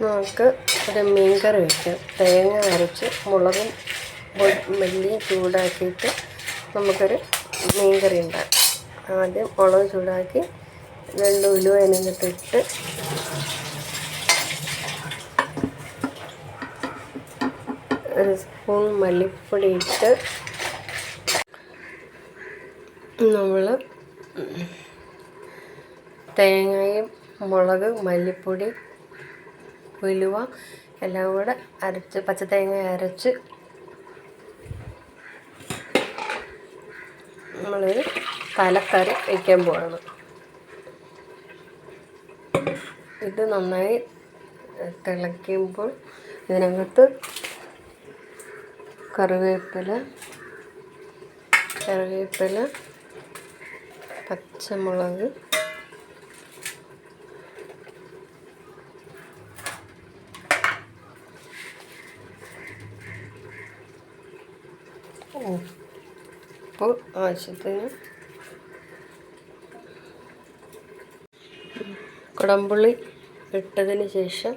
നമുക്ക് ഒരു മീൻ കറി വയ്ക്കാം തേങ്ങ അരച്ച് മുളകും മല്ലിയും ചൂടാക്കിയിട്ട് നമുക്കൊരു മീൻ കറി ഉണ്ടാക്കാം. ആദ്യം മുളക് ചൂടാക്കി രണ്ട് ഉലുവ അതിനകത്തിട്ട് ഒരു സ്പൂൺ മല്ലിപ്പൊടി ഇട്ട് നമ്മൾ തേങ്ങയും മുളക് മല്ലിപ്പൊടി ഉലുവ എല്ലാം കൂടെ അരച്ച് പച്ചത്തേങ്ങ അരച്ച് നമ്മളൊരു തലക്കറി വയ്ക്കാൻ പോവാണ്. ഇത് നന്നായി തിളയ്ക്കുമ്പോൾ ഇതിനകത്ത് കറിവേപ്പില കറിവേപ്പില പച്ചമുളക് ഉപ്പ് ആവശ്യത്തിന് കുടംപുളി ഇട്ടതിന് ശേഷം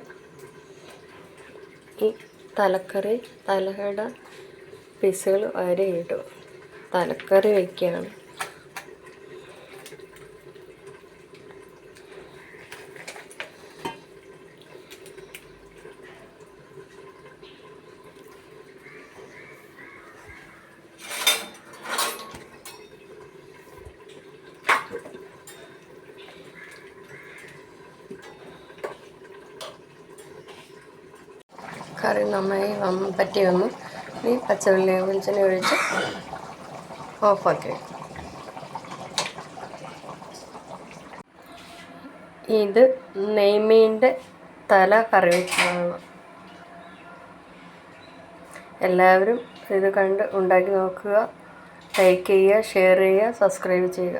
ഈ തലക്കറി തലകട പീസുകൾ വരെ ഇടും. തലക്കറി വയ്ക്കുകയാണ് കറി നന്നായി പറ്റി വന്നു. ഈ പച്ചവെള്ളി വെളിച്ചെണ്ണ ഒഴിച്ച് ഓഫാക്കി ഇത് നെയ്മീന്റെ തല കറി വെക്കുന്നതാണ് എല്ലാവരും ഇത് കണ്ട് ഉണ്ടാക്കി നോക്കുക ലൈക്ക് ചെയ്യുക ഷെയർ ചെയ്യുക സബ്സ്ക്രൈബ് ചെയ്യുക.